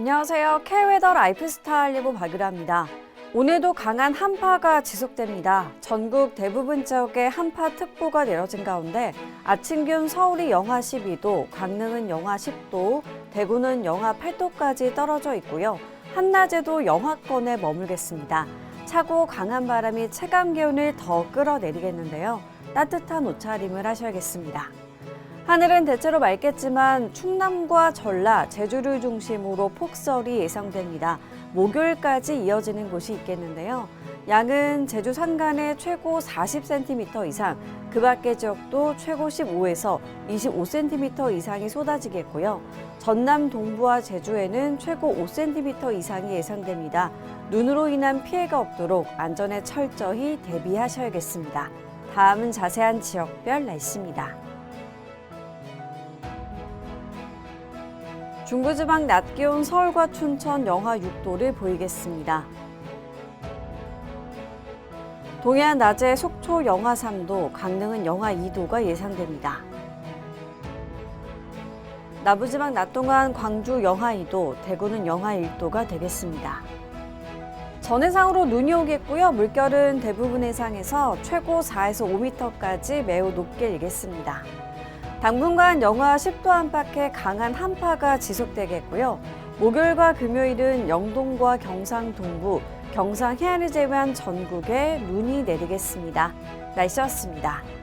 안녕하세요. K웨더 라이프스타일 리보 박유라입니다. 오늘도 강한 한파가 지속됩니다. 전국 대부분 지역에 한파특보가 내려진 가운데 아침 기온 서울이 영하 12도, 강릉은 영하 10도, 대구는 영하 8도까지 떨어져 있고요. 한낮에도 영하권에 머물겠습니다. 차고 강한 바람이 체감 기온을 더 끌어내리겠는데요. 따뜻한 옷차림을 하셔야겠습니다. 하늘은 대체로 맑겠지만 충남과 전라, 제주를 중심으로 폭설이 예상됩니다. 목요일까지 이어지는 곳이 있겠는데요. 양은 제주 산간에 최고 40cm 이상, 그 밖의 지역도 최고 15에서 25cm 이상이 쏟아지겠고요. 전남 동부와 제주에는 최고 5cm 이상이 예상됩니다. 눈으로 인한 피해가 없도록 안전에 철저히 대비하셔야겠습니다. 다음은 자세한 지역별 날씨입니다. 중부지방 낮 기온 서울과 춘천 영하 6도를 보이겠습니다. 동해안 낮에 속초 영하 3도, 강릉은 영하 2도가 예상됩니다. 남부지방 낮 동안 광주 영하 2도, 대구는 영하 1도가 되겠습니다. 전 해상으로 눈이 오겠고요. 물결은 대부분 해상에서 최고 4에서 5m까지 매우 높게 일겠습니다. 당분간 영하 10도 안팎의 강한 한파가 지속되겠고요. 목요일과 금요일은 영동과 경상 동부, 경상 해안을 제외한 전국에 눈이 내리겠습니다. 날씨였습니다.